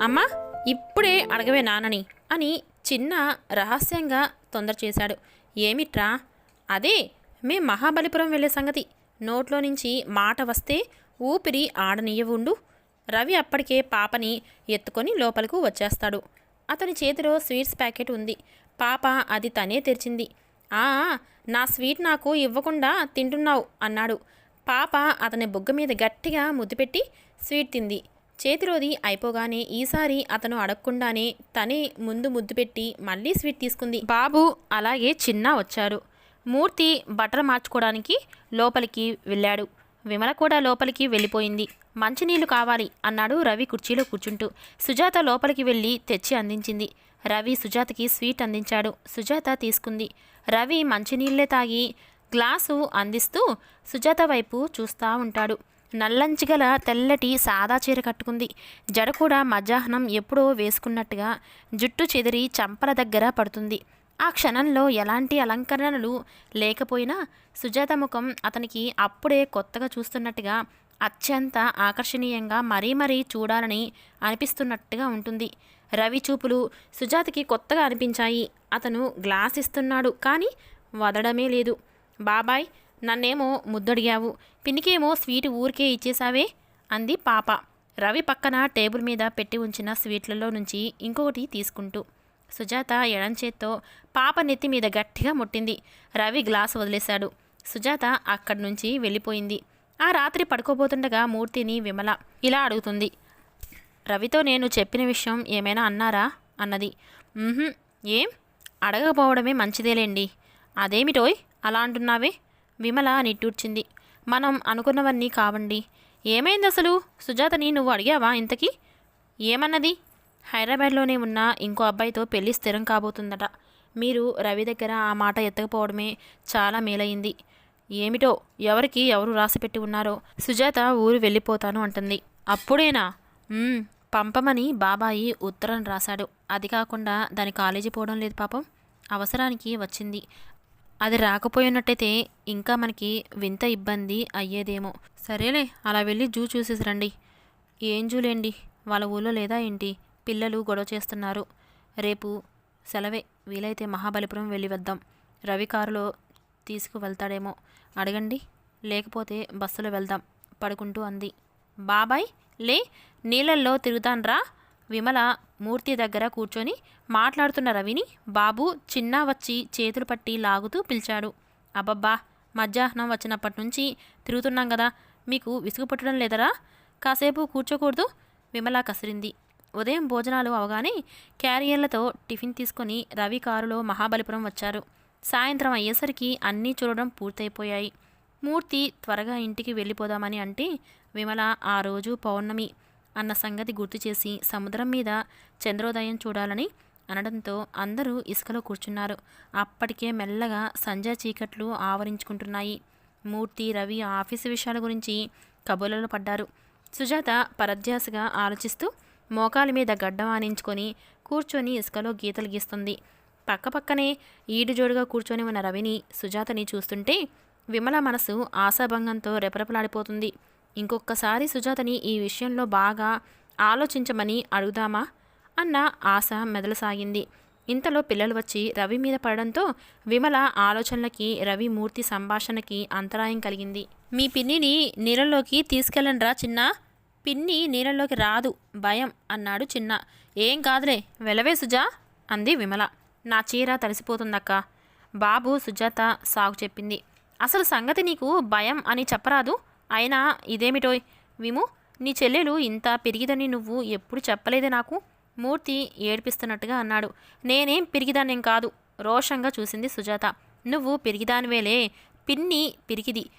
అమ్మా ఇప్పుడే అడగవే నాన్నని అని చిన్న రహస్యంగా తొందర చేశాడు. ఏమిట్రా? అదే మేం మహాబలిపురం వెళ్ళే సంగతి. నోట్లో నుంచి మాట వస్తే ఊపిరి ఆడనీయవుండు. రవి అప్పటికే పాపని ఎత్తుకొని లోపలకు వచ్చేస్తాడు. అతని చేతిలో స్వీట్స్ ప్యాకెట్ ఉంది. పాప అది తనే తెరిచింది. ఆ నా స్వీట్ నాకు ఇవ్వకుండా తింటున్నావు అన్నాడు. పాప అతని బుగ్గ మీద గట్టిగా ముద్దు పెట్టి స్వీట్ తింది. చేతిలోది అయిపోగానే ఈసారి అతను అడగకుండానే తనే ముందు ముద్దు పెట్టి మళ్ళీ స్వీట్ తీసుకుంది. బాబు అలాగే చిన్న వచ్చారు. మూర్తి బట్టలు మార్చుకోవడానికి లోపలికి వెళ్ళాడు. విమల కూడా లోపలికి వెళ్ళిపోయింది. మంచినీళ్ళు కావాలి అన్నాడు రవి కుర్చీలో కూర్చుంటూ. సుజాత లోపలికి వెళ్ళి తెచ్చి అందించింది. రవి సుజాతకి స్వీట్ అందించాడు. సుజాత తీసుకుంది. రవి మంచినీళ్ళే తాగి గ్లాసు అందిస్తూ సుజాత వైపు చూస్తూ ఉంటాడు. నల్లంచిగల తెల్లటి సాదా చీర కట్టుకుంది. జడ కూడా మధ్యాహ్నం ఎప్పుడో వేసుకున్నట్టుగా జుట్టు చెదిరి చంపల దగ్గర పడుతుంది. ఆ క్షణంలో ఎలాంటి అలంకరణలు లేకపోయినా సుజాత ముఖం అతనికి అప్పుడే కొత్తగా చూస్తున్నట్టుగా అత్యంత ఆకర్షణీయంగా మరీ మరీ చూడాలని అనిపిస్తున్నట్టుగా ఉంటుంది. రవి చూపులు సుజాతకి కొత్తగా అనిపించాయి. అతను గ్లాస్ ఇస్తున్నాడు కానీ వదడమే లేదు. బాబాయ్ నన్నేమో ముద్దడిగావు పిన్నికేమో స్వీట్ ఊరికే ఇచ్చేశావే అంది పాప. రవి పక్కన టేబుల్ మీద పెట్టి ఉంచిన స్వీట్లలో నుంచి ఇంకొకటి తీసుకుంటూ సుజాత ఎడంచేత్తో పాప నెత్తి మీద గట్టిగా ముట్టింది. రవి గ్లాస్ వదిలేశాడు. సుజాత అక్కడి నుంచి వెళ్ళిపోయింది. ఆ రాత్రి పడుకోబోతుండగా మూర్తిని విమల ఇలా అడుగుతుంది. రవితో నేను చెప్పిన విషయం ఏమైనా అన్నారా? అన్నది. ఏం? అడగకపోవడమే మంచిదేలేండి. అదేమిటోయ్? అలా అంటున్నావే? విమల నిట్టూర్చింది మనం అనుకున్నవన్నీ కావండి. ఏమైంది అసలు? సుజాతని నువ్వు అడిగావా ఇంతకీ? ఏమన్నది? హైదరాబాద్లోనే ఉన్న ఇంకో అబ్బాయితో పెళ్ళి స్థిరం కాబోతుందట. మీరు రవి దగ్గర ఆ మాట ఎత్తకపోవడమే చాలా మేలయింది ఏమిటో ఎవరికి ఎవరు రాసిపెట్టి ఉన్నారో సుజాత ఊరు వెళ్ళిపోతాను అంటుంది. అప్పుడేనా? పంపమని బాబాయి ఉత్తరం రాశాడు. అది కాకుండా దాని కాలేజీ పోవడం లేదు పాపం. అవసరానికి వచ్చింది. అది రాకపోయినట్టయితే ఇంకా మనకి వింత ఇబ్బంది అయ్యేదేమో. సరేలే అలా వెళ్ళి జూ చూసేసి రండి. ఏం జూలేండి? వాళ్ళ ఊళ్ళో లేదా ఏంటి? పిల్లలు గొడవ చేస్తున్నారు. రేపు సెలవే. వీలైతే మహాబలిపురం వెళ్ళి వద్దాం. రవి కారులో తీసుకువెళ్తాడేమో. అడగండి. లేకపోతే బస్సులో వెళ్దాం. పడుకుంటూ అంది. బాబాయ్ లే నీళ్ళల్లో తిరుగుతాన్రా. విమల మూర్తి దగ్గర కూర్చొని మాట్లాడుతున్న రవిని బాబు చిన్న వచ్చి చేతులు పట్టి లాగుతూ పిలిచాడు. అబ్బబ్బా మధ్యాహ్నం వచ్చినప్పటి నుంచి తిరుగుతున్నాం కదా మీకు విసుగు పుట్టడం లేదరా? కాసేపు కూర్చోకూడదు? విమల కసిరింది. ఉదయం భోజనాలు అవగానే క్యారియర్లతో టిఫిన్ తీసుకొని రవి కారులో మహాబలిపురం వచ్చారు. సాయంత్రం అయ్యేసరికి అన్నీ చూడడం పూర్తయిపోయాయి. మూర్తి త్వరగా ఇంటికి వెళ్ళిపోదామని అంటే విమల ఆ రోజు పౌర్ణమి అన్న సంగతి గుర్తు చేసి సముద్రం మీద చంద్రోదయం చూడాలని అనడంతో అందరూ ఇసుకలో కూర్చున్నారు. అప్పటికే మెల్లగా సంజా చీకట్లు ఆవరించుకుంటున్నాయి. మూర్తి రవి ఆఫీసు విషయాల గురించి కబుర్లలో పడ్డారు. సుజాత పరధ్యాసగా ఆలోచిస్తూ మోకాలి మీద గడ్డం ఆనించుకొని కూర్చొని ఇసుకలో గీతలు గీస్తుంది. పక్కపక్కనే ఈడుజోడుగా కూర్చొని ఉన్న రవిని సుజాతని చూస్తుంటే విమల మనసు ఆశాభంగంతో రెపరెపలాడిపోతుంది. ఇంకొకసారి సుజాతని ఈ విషయంలో బాగా ఆలోచించమని అడుగుదామా? అన్న ఆశ మెదలసాగింది. ఇంతలో పిల్లలు వచ్చి రవి మీద పడడంతో విమల ఆలోచనలకి రవి మూర్తి సంభాషణకి అంతరాయం కలిగింది. మీ పిన్నిని నీళ్ళలోకి తీసుకెళ్ళండిరా చిన్న. పిన్ని నీళ్ళలోకి రాదు భయం అన్నాడు చిన్న. ఏం కాదులే వెలవే సుజా అంది విమల. నా చీర తడిసిపోతుందక్క. బాబు సుజాత సాగు చెప్పింది. అసలు సంగతి నీకు భయం అని చెప్పరాదు? అయినా ఇదేమిటోయ్ విము నీ చెల్లెలు ఇంత పెరిగిదని నువ్వు ఎప్పుడు చెప్పలేదే నాకు? మూర్తి ఏడ్పిస్తున్నట్టుగా అన్నాడు. నేనేం పిరిగిదానేం కాదు. రోషంగా చూసింది సుజాత. నువ్వు పెరిగిదానివేలే. పిన్ని పిరికిది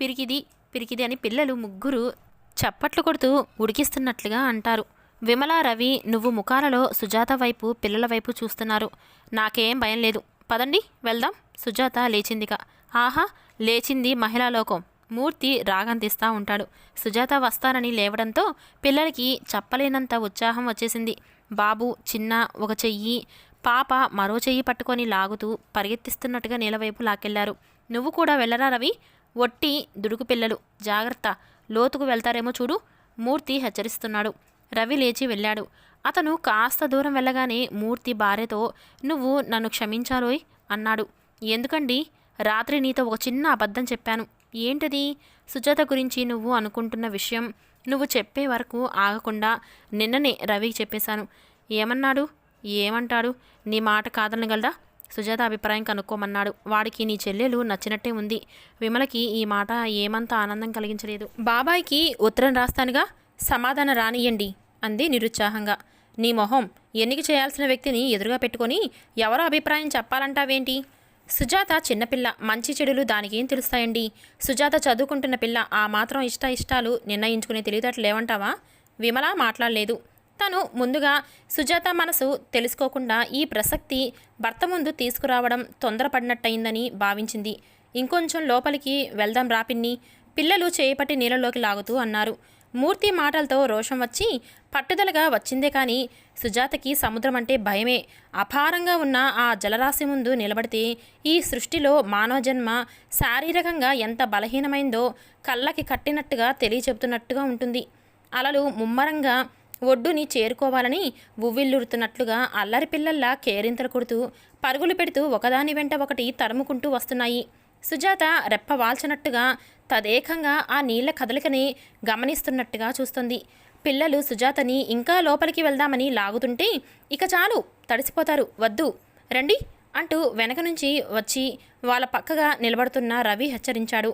పిరికిది పిరికిది అని పిల్లలు ముగ్గురు చప్పట్లు కొడుతూ ఉడికిస్తున్నట్లుగా అంటారు. విమల రవి నువ్వు ముఖాలలో సుజాత వైపు పిల్లల వైపు చూస్తున్నారు. నాకేం భయం లేదు. పదండి వెళ్దాం. సుజాత లేచిందిగా ఆహా లేచింది మహిళా లోకం. మూర్తి రాగం తీస్తా ఉంటాడు. సుజాత వస్తానని లేవడంతో పిల్లలకి చెప్పలేనంత ఉత్సాహం వచ్చేసింది. బాబు చిన్న ఒక చెయ్యి పాప మరో చెయ్యి పట్టుకొని లాగుతూ పరిగెత్తిస్తున్నట్టుగా నీలవైపు లాకెళ్ళారు నువ్వు కూడా వెళ్ళరా రవి? ఒట్టి దుడుకు పిల్లలు. జాగ్రత్త. లోతుకు వెళ్తారేమో చూడు. మూర్తి హెచ్చరిస్తున్నాడు. రవి లేచి వెళ్ళాడు. అతను కాస్త దూరం వెళ్ళగానే మూర్తి భార్యతో నువ్వు నన్ను క్షమించాలోయ్ అన్నాడు. ఎందుకండి? రాత్రి నీతో ఒక చిన్న అబద్ధం చెప్పాను. ఏంటది? సుజాత గురించి నువ్వు అనుకుంటున్న విషయం నువ్వు చెప్పే వరకు ఆగకుండా నిన్ననే రవికి చెప్పేశాను. ఏమన్నాడు? ఏమంటాడు? నీ మాట కాదనగలడా సుజాత అభిప్రాయం కనుక్కోమన్నాడు. వాడికి నీ చెల్లెలు నచ్చినట్టే ఉంది. విమలకి ఈ మాట ఏమంత ఆనందం కలిగించలేదు. బాబాయ్కి ఉత్తరం రాస్తానుగా? సమాధానం రానియండి అంది నిరుత్సాహంగా. నీ మొహం ఎన్నిక చేయాల్సిన వ్యక్తిని ఎదురుగా పెట్టుకొని ఎవరో అభిప్రాయం చెప్పాలంటావేంటి? సుజాత చిన్నపిల్ల మంచి చెడులు దానికేం తెలుస్తాయండి? సుజాత చదువుకుంటున్న పిల్ల ఆ మాత్రం ఇష్ట ఇష్టాలు నిర్ణయించుకునే తెలివితేటలు లేవంటావా? విమల మాట్లాడలేదు. తను ముందుగా సుజాత మనసు తెలుసుకోకుండా ఈ ప్రసక్తి భర్త ముందు తీసుకురావడం తొందరపడినట్టయిందని భావించింది. ఇంకొంచెం లోపలికి వెళ్దాం రాపిన్ని పిల్లలు చేపట్టి నీళ్ళలోకి లాగుతూ అన్నారు. మూర్తి మాటలతో రోషం వచ్చి పట్టుదలగా వచ్చిందే కానీ సుజాతకి సముద్రం అంటే భయమే. అపారంగా ఉన్న ఆ జలరాశి ముందు నిలబడితే ఈ సృష్టిలో మానవ జన్మ శారీరకంగా ఎంత బలహీనమైందో కళ్ళకి కట్టినట్టుగా తెలియచెబుతున్నట్టుగా ఉంటుంది. అలలు ముమ్మరంగా ఒడ్డుని చేరుకోవాలని ఉవ్విల్లురుతున్నట్లుగా అల్లరి పిల్లల్లా కేరింతలు కొడుతూ పరుగులు పెడుతూ ఒకదాని వెంట ఒకటి తరుముకుంటూ వస్తున్నాయి. సుజాత రెప్ప వాల్చనట్టుగా తదేకంగా ఆ నీళ్ళ కదలికని గమనిస్తున్నట్టుగా చూస్తుంది. పిల్లలు సుజాతని ఇంకా లోపలికి వెళ్దామని లాగుతుంటే ఇక చాలు తడిసిపోతారు. వద్దు రండి అంటూ వెనక నుంచి వచ్చి వాళ్ళ పక్కగా నిలబడుతున్న రవి హెచ్చరించాడు.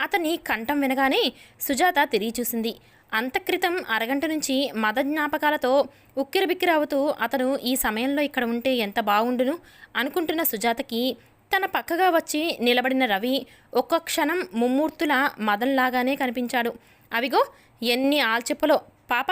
అతని కంఠం వినగానే సుజాత తిరిగి చూసింది. అంతక్రితం అరగంట నుంచి మద జ్ఞాపకాలతో ఉక్కిరిబిక్కిరవుతూ అతను ఈ సమయంలో ఇక్కడ ఉంటే ఎంత బాగుండును అనుకుంటున్న సుజాతకి తన పక్కగా వచ్చి నిలబడిన రవి ఒక్క క్షణం ముమ్మూర్తుల మదన్లాగానే కనిపించాడు. అవిగో ఎన్ని ఆల్చెప్పలో. పాప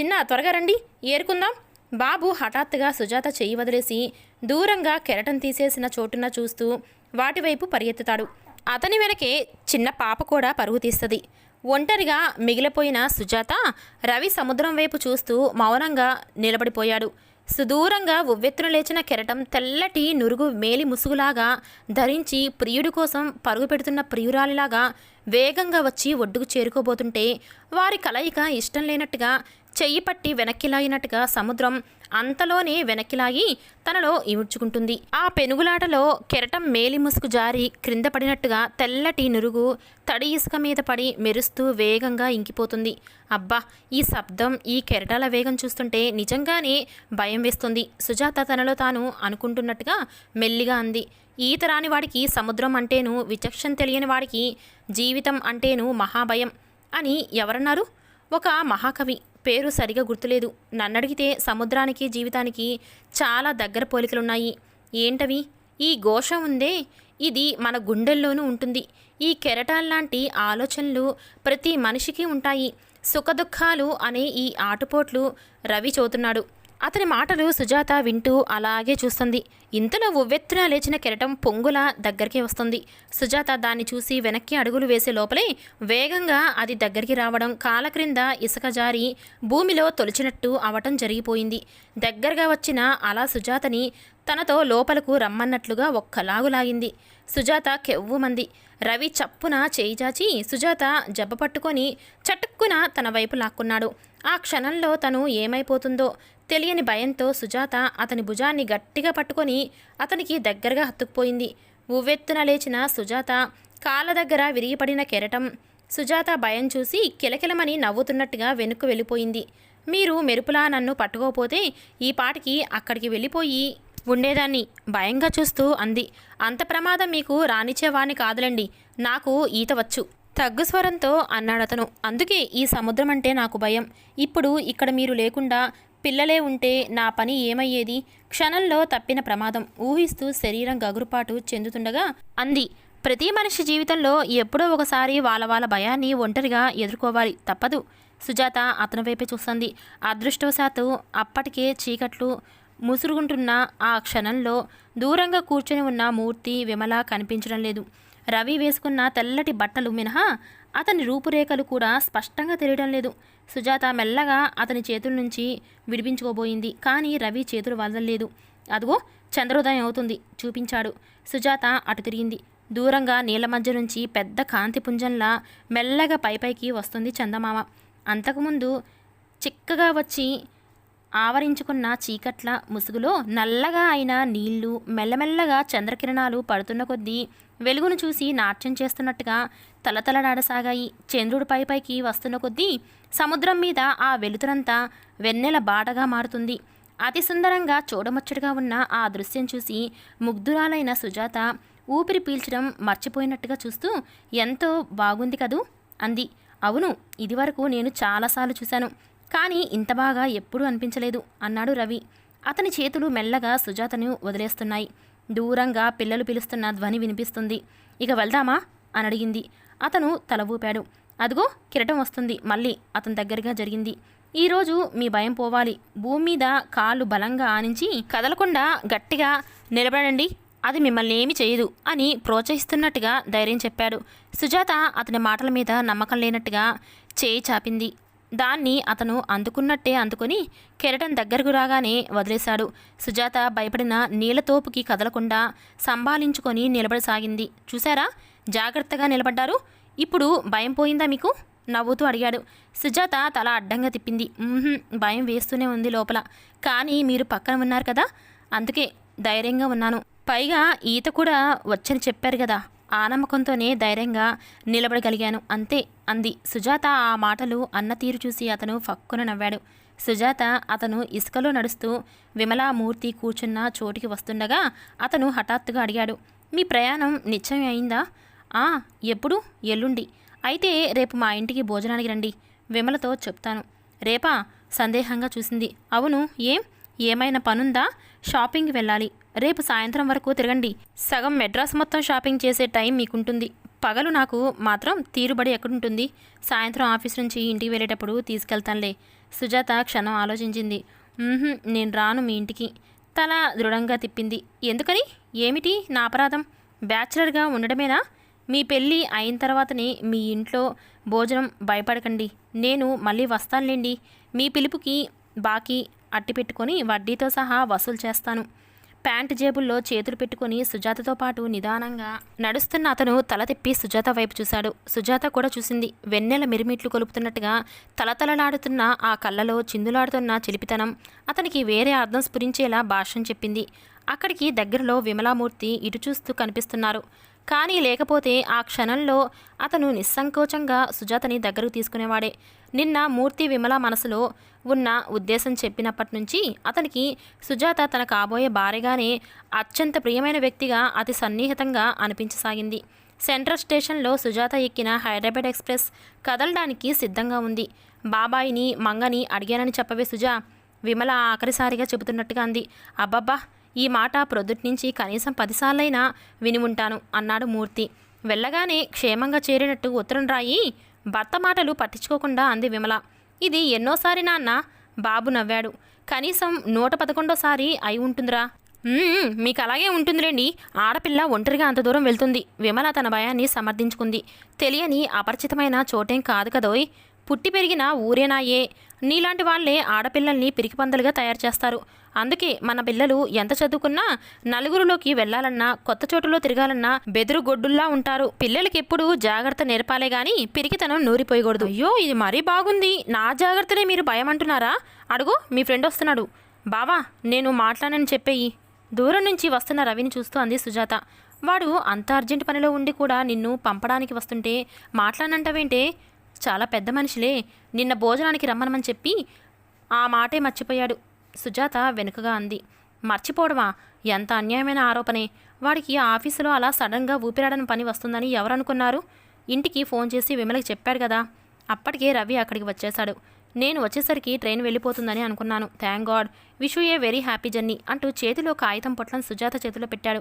చిన్న త్వరగా రండి. ఏరుకుందాం. బాబు హఠాత్తుగా సుజాత చెయ్యి వదిలేసి దూరంగా కెరటం తీసేసిన చోటున చూస్తూ వాటివైపు పరిగెత్తుతాడు. అతని వెనకే చిన్న పాప కూడా పరుగు తీస్తుంది. ఒంటరిగా మిగిలిపోయిన సుజాత రవి సముద్రం వైపు చూస్తూ మౌనంగా నిలబడిపోయాడు. సుదూరంగా ఉవ్వెత్తున లేచిన కెరటం తెల్లటి నురుగు మేలి ముసుగులాగా ధరించి ప్రియుడి కోసం పరుగు పెడుతున్న ప్రియురాలిలాగా వేగంగా వచ్చి ఒడ్డుకు చేరుకోబోతుంటే వారి కలయిక ఇష్టం లేనట్టుగా చెయ్యి పట్టి వెనక్కిలాగినట్టుగా సముద్రం అంతలోనే వెనక్కిలాగి తనలో ఈడ్చుకుంటుంది. ఆ పెనుగులాటలో కెరటం మేలి ముసుగు జారి క్రింద పడినట్టుగా తెల్లటి నురుగు తడి ఇసుక మీద పడి మెరుస్తూ వేగంగా ఇంకిపోతుంది. అబ్బా ఈ శబ్దం ఈ కెరటాల వేగం చూస్తుంటే నిజంగానే భయం వేస్తుంది. సుజాత తనలో తాను అనుకుంటున్నట్టుగా మెల్లిగా అంది. ఈత రాని వాడికి సముద్రం అంటేను విచక్షణ తెలియని వాడికి జీవితం అంటేను మహాభయం అని ఎవరన్నారు? ఒక మహాకవి. పేరు సరిగా గుర్తులేదు. నన్నడిగితే సముద్రానికి జీవితానికి చాలా దగ్గర పోలికలున్నాయి. ఏంటవి? ఈ ఘోష ఉందే? ఇది మన గుండెల్లోనూ ఉంటుంది. ఈ కెరటాల్లాంటి ఆలోచనలు ప్రతి మనిషికి ఉంటాయి. సుఖదుఖాలు అనే ఈ ఆటుపోట్లు రవి చూతున్నాడు అతని మాటలు సుజాత వింటూ అలాగే చూస్తుంది. ఇంతలో ఉవ్వెత్తున లేచిన కెరటం పొంగుల దగ్గరికి వస్తుంది. సుజాత దాన్ని చూసి వెనక్కి అడుగులు వేసే లోపలే వేగంగా అది దగ్గరికి రావడం కాల క్రింద ఇసుక జారి భూమిలో తొలిచినట్టు అవటం జరిగిపోయింది. దగ్గరగా వచ్చిన అలా సుజాతని తనతో లోపలకు రమ్మన్నట్లుగా ఒక్కలాగులాగింది. సుజాత కెవ్వుమంది. రవి చప్పున చేయి చాచి సుజాత జబ్బ పట్టుకొని చటుక్కున తన వైపు లాక్కున్నాడు. ఆ క్షణంలో తను ఏమైపోతుందో తెలియని భయంతో సుజాత అతని భుజాన్ని గట్టిగా పట్టుకొని అతనికి దగ్గరగా హత్తుకుపోయింది. ఉవ్వెత్తున లేచిన సుజాత కాళ్ళ దగ్గర విరిగిపడిన కెరటం. సుజాత భయం చూసి కిలకిలమని నవ్వుతున్నట్టుగా వెనుక్కు వెళ్ళిపోయింది. మీరు మెరుపులా నన్ను పట్టుకోపోతే ఈ పాటికి అక్కడికి వెళ్ళిపోయి ఉండేదాన్ని భయంగా చూస్తూ అంది. అంత ప్రమాదం మీకు రానిచ్చేవాణ్ణి కాదులండి. నాకు ఈత వచ్చు. తగ్గు స్వరంతో అన్నాడతను. అందుకే ఈ సముద్రం అంటే నాకు భయం. ఇప్పుడు ఇక్కడ మీరు లేకుండా పిల్లలే ఉంటే నా పని ఏమయ్యేది? క్షణంలో తప్పిన ప్రమాదం. ఊహిస్తూ శరీరం గగురుపాటు చెందుతుండగా అంది. ప్రతి మనిషి జీవితంలో ఎప్పుడో ఒకసారి వాళ్ళ వాళ్ళ భయాన్ని ఒంటరిగా ఎదుర్కోవాలి. తప్పదు. సుజాత అతని వైపే చూస్తుంది. అదృష్టవశాత్తు అప్పటికే చీకట్లు ముసురుగుంటున్న ఆ క్షణంలో దూరంగా కూర్చొని ఉన్న మూర్తి విమల కనిపించడం లేదు. రవి వేసుకున్న తెల్లటి బట్టలు మినహా అతని రూపురేఖలు కూడా స్పష్టంగా తెలియడం లేదు. సుజాత మెల్లగా అతని చేతుల నుంచి విడిపించుకోబోయింది. కానీ రవి చేతులు వదలలేదు. అదిగో చంద్రోదయం అవుతుంది చూపించాడు. సుజాత అటు తిరిగింది. దూరంగా నీళ్ళ మధ్య నుంచి పెద్ద కాంతి పుంజంలా మెల్లగా పైపైకి వస్తుంది చందమామ. అంతకుముందు చిక్కగా వచ్చి ఆవరించుకున్న చీకట్ల ముసుగులో నల్లగా అయిన నీళ్ళు మెల్లమెల్లగా చంద్రకిరణాలు పడుతున్న కొద్దీ వెలుగును చూసి నాట్యం చేస్తున్నట్టుగా తలతలడాడసాగాయి చంద్రుడు పై పైకి వస్తున్న కొద్దీ సముద్రం మీద ఆ వెలుతురంతా వెన్నెల బాటగా మారుతుంది. అతి సుందరంగా చూడముచ్చటగా ఉన్న ఆ దృశ్యం చూసి ముగ్ధురాలైన సుజాత ఊపిరి పీల్చడం మర్చిపోయినట్టుగా చూస్తూ ఎంతో బాగుంది కదూ అంది. అవును ఇదివరకు నేను చాలాసార్లు చూశాను. కానీ ఇంత బాగా ఎప్పుడూ అనిపించలేదు అన్నాడు రవి. అతని చేతులు మెల్లగా సుజాతను వదిలేస్తున్నాయి. దూరంగా పిల్లలు పిలుస్తున్న ధ్వని వినిపిస్తుంది. ఇక వెళ్దామా? అని అడిగింది. అతను తల ఊపాడు. అదిగో కిరటం వస్తుంది. మళ్ళీ అతని దగ్గరగా జరిగింది. ఈరోజు మీ భయం పోవాలి. భూమి మీద కాళ్ళు బలంగా ఆనించి కదలకుండా గట్టిగా నిలబడండి. అది మిమ్మల్ని ఏమి చేయదు అని ప్రోత్సహిస్తున్నట్టుగా ధైర్యం చెప్పాడు. సుజాత అతని మాటల మీద నమ్మకం లేనట్టుగా చేయి చాపింది. దాన్ని అతను అందుకున్నట్టే అందుకుని కెరటం దగ్గరకు రాగానే వదిలేశాడు. సుజాత భయపడిన నీళ్ళతోపుకి కదలకుండా సంభాలించుకొని నిలబడసాగింది. చూసారా జాగ్రత్తగా నిలబడ్డారు. ఇప్పుడు భయం పోయిందా మీకు? నవ్వుతూ అడిగాడు. సుజాత తల అడ్డంగా తిప్పింది. భయం వేస్తూనే ఉంది లోపల. కానీ మీరు పక్కన ఉన్నారు కదా? అందుకే ధైర్యంగా ఉన్నాను. పైగా ఈత కూడా వచ్చని చెప్పారు కదా. ఆ నమ్మకంతోనే ధైర్యంగా నిలబడగలిగాను. అంతే అంది. సుజాత ఆ మాటలు అన్న తీరు చూసి అతను ఫక్కున నవ్వాడు. సుజాత అతను ఇసుకలో నడుస్తూ విమలామూర్తి కూర్చున్న చోటికి వస్తుండగా అతను హఠాత్తుగా అడిగాడు మీ ప్రయాణం నిశ్చయం అయిందా? ఆ ఎప్పుడు? ఎల్లుండి. అయితే రేపు మా ఇంటికి భోజనానికి రండి. విమలతో చెప్తాను. రేపా? సందేహంగా చూసింది. అవును ఏం? ఏమైనా పనుందా? షాపింగ్కి వెళ్ళాలి. రేపు సాయంత్రం వరకు తిరగండి. సగం మెడ్రాస్ మొత్తం షాపింగ్ చేసే టైం మీకుంటుంది. పగలు నాకు మాత్రం తీరుబడి ఎక్కడుంటుంది. సాయంత్రం ఆఫీస్ నుంచి ఇంటికి వెళ్ళేటప్పుడు తీసుకెళ్తానులే. సుజాత క్షణం ఆలోచించింది. నేను రాను మీ ఇంటికి. తల దృఢంగా తిప్పింది. ఎందుకని? ఏమిటి నా అపరాధం? బ్యాచిలర్గా ఉండడమేనా? మీ పెళ్ళి అయిన తర్వాతనే మీ ఇంట్లో భోజనం భయపడకండి. నేను మళ్ళీ వస్తానులేండి. మీ పిలుపుకి బాకీ అట్టి పెట్టుకొని వడ్డీతో సహా వసూలు చేస్తాను. ప్యాంట్ జేబుల్లో చేతులు పెట్టుకుని సుజాతతో పాటు నిదానంగా నడుస్తున్న అతను తల తిప్పి సుజాత వైపు చూశాడు. సుజాత కూడా చూసింది. వెన్నెల మిరిమిట్లు కొలుపుతున్నట్టుగా తలతలలాడుతున్న ఆ కళ్ళలో చిందులాడుతున్న చిలిపితనం. అతనికి వేరే అర్థం స్ఫురించేలా భాష్యం చెప్పింది. అక్కడికి దగ్గరలో విమలామూర్తి ఇటు చూస్తూ కనిపిస్తున్నారు. కానీ లేకపోతే ఆ క్షణంలో అతను నిస్సంకోచంగా సుజాతని దగ్గరకు తీసుకునేవాడే. నిన్న మూర్తి విమల మనసులో ఉన్న ఉద్దేశం చెప్పినప్పటి నుంచి అతనికి సుజాత తన కాబోయే భార్యగానే అత్యంత ప్రియమైన వ్యక్తిగా అతి సన్నిహితంగా అనిపించసాగింది. సెంట్రల్ స్టేషన్లో సుజాత ఎక్కిన హైదరాబాద్ ఎక్స్ప్రెస్ కదలడానికి సిద్ధంగా ఉంది. బాబాయిని మంగని అడిగానని చెప్పవే సుజా విమల ఆఖరిసారిగా చెబుతున్నట్టుగా అంది. అబ్బబ్బా ఈ మాట ప్రొద్దుటి నుంచి కనీసం పదిసార్లైనా విని ఉంటాను అన్నాడు మూర్తి. వెళ్ళగానే క్షేమంగా చేరినట్టు ఉత్తరం రాయి భర్త మాటలు పట్టించుకోకుండా అంది విమల. ఇది ఎన్నోసారి నాన్న బాబు నవ్వాడు. కనీసం నూట పదకొండోసారి అయి ఉంటుందిరా. మీకు అలాగే ఉంటుందిలేండి. ఆడపిల్ల ఒంటరిగా అంత దూరం వెళ్తుంది. విమల తన భయాన్ని సమర్థించుకుంది. తెలియని అపరిచితమైన చోటేం కాదు కదోయ్. పుట్టి పెరిగిన ఊరేనాయే. నీలాంటి వాళ్ళే ఆడపిల్లల్ని పిరికిపందలుగా తయారు చేస్తారు. అందుకే మన పిల్లలు ఎంత చదువుకున్నా నలుగురిలోకి వెళ్ళాలన్నా కొత్త చోటులో తిరగాలన్నా బెదురు గొడ్డుల్లా ఉంటారు. పిల్లలకి ఎప్పుడు జాగ్రత్త నేర్పాలే గాని పిరికితనం నూరిపోయకూడదు. అయ్యో ఇది మరీ బాగుంది. నా జాగ్రత్తలే మీరు భయం అంటున్నారా అడుగు మీ ఫ్రెండ్ వస్తున్నాడు. బావా నేను మాట్లాడనని చెప్పేయి. దూరం నుంచి వస్తున్న రవిని చూస్తూ అంది సుజాత. వాడు అంత అర్జెంట్ పనిలో ఉండి కూడా నిన్ను పంపడానికి వస్తుంటే మాట్లాడనంటావేంటే చాలా పెద్ద మనిషిలే. నిన్న భోజనానికి రమ్మనమని చెప్పి ఆ మాటే మర్చిపోయాడు. సుజాత వెనుకగా అంది. మర్చిపోవడమా? ఎంత అన్యాయమైన ఆరోపణే. వాడికి ఆ ఆఫీసులో అలా సడన్గా ఊపిరాడని పని వస్తుందని ఎవరనుకున్నారు? ఇంటికి ఫోన్ చేసి విమలకి చెప్పాడు కదా. అప్పటికే రవి అక్కడికి వచ్చేశాడు. నేను వచ్చేసరికి ట్రైన్ వెళ్ళిపోతుందని అనుకున్నాను. Thank god wish a very happy journey అంటూ చేతిలో కాగితం పొట్లను సుజాత చేతిలో పెట్టాడు.